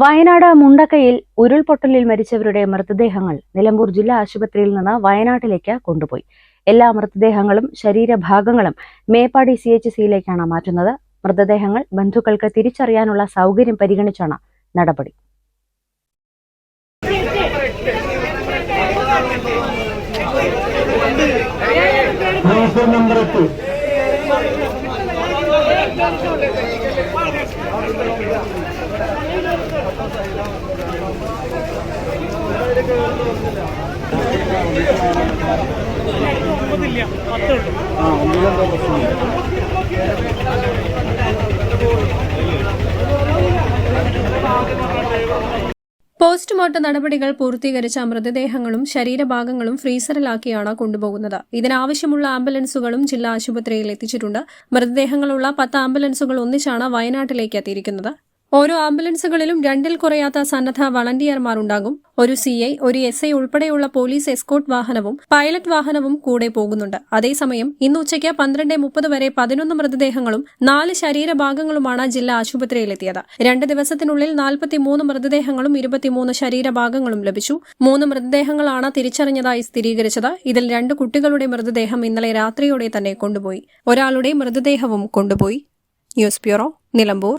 വയനാട് മുണ്ടക്കയിൽ ഉരുൾപൊട്ടലിൽ മരിച്ചവരുടെ മൃതദേഹങ്ങൾ നിലമ്പൂർ ജില്ലാ ആശുപത്രിയിൽ നിന്ന് വയനാട്ടിലേക്ക് കൊണ്ടുപോയി. എല്ലാ മൃതദേഹങ്ങളും ശരീരഭാഗങ്ങളും മേപ്പാടി സി എച്ച് സിയിലേക്കാണ് മാറ്റുന്നത്. മൃതദേഹങ്ങൾ ബന്ധുക്കൾക്ക് തിരിച്ചറിയാനുള്ള സൗകര്യം പരിഗണിച്ചാണ് നടപടി. പോസ്റ്റ്മോർട്ടം നടപടികൾ പൂർത്തീകരിച്ച മൃതദേഹങ്ങളും ശരീരഭാഗങ്ങളും ഫ്രീസറിലാക്കിയാണ് കൊണ്ടുപോകുന്നത്. ഇതിനാവശ്യമുള്ള ആംബുലൻസുകളും ജില്ലാ ആശുപത്രിയിൽ എത്തിച്ചിട്ടുണ്ട്. മൃതദേഹങ്ങളുള്ള പത്ത് ആംബുലൻസുകൾ ഒന്നിച്ചാണ് വയനാട്ടിലേക്ക് എത്തിയിരിക്കുന്നത്. ഓരോ ആംബുലൻസുകളിലും രണ്ടിൽ കുറയാത്ത സന്നദ്ധ വളണ്ടിയർമാർ ഉണ്ടാകും ഒരു സി ഐ ഒരു എസ് ഐ ഉൾപ്പെടെയുള്ള പോലീസ് എസ്കോട്ട് വാഹനവും പൈലറ്റ് വാഹനവും കൂടെ പോകുന്നുണ്ട്. അതേസമയം ഇന്ന് ഉച്ചയ്ക്ക് പന്ത്രണ്ട് മുപ്പത് വരെ പതിനൊന്ന് മൃതദേഹങ്ങളും നാല് ശരീരഭാഗങ്ങളുമാണ് ജില്ലാ ആശുപത്രിയിലെത്തിയത്. രണ്ട് ദിവസത്തിനുള്ളിൽ നാൽപ്പത്തിമൂന്ന് മൃതദേഹങ്ങളും ഇരുപത്തിമൂന്ന് ശരീരഭാഗങ്ങളും ലഭിച്ചു. മൂന്ന് മൃതദേഹങ്ങളാണ് തിരിച്ചറിഞ്ഞതായി സ്ഥിരീകരിച്ചത്. ഇതിൽ രണ്ട് കുട്ടികളുടെ മൃതദേഹം ഇന്നലെ രാത്രിയോടെ തന്നെ കൊണ്ടുപോയി. ഒരാളുടെ മൃതദേഹവും കൊണ്ടുപോയി. News bureau Nilambur.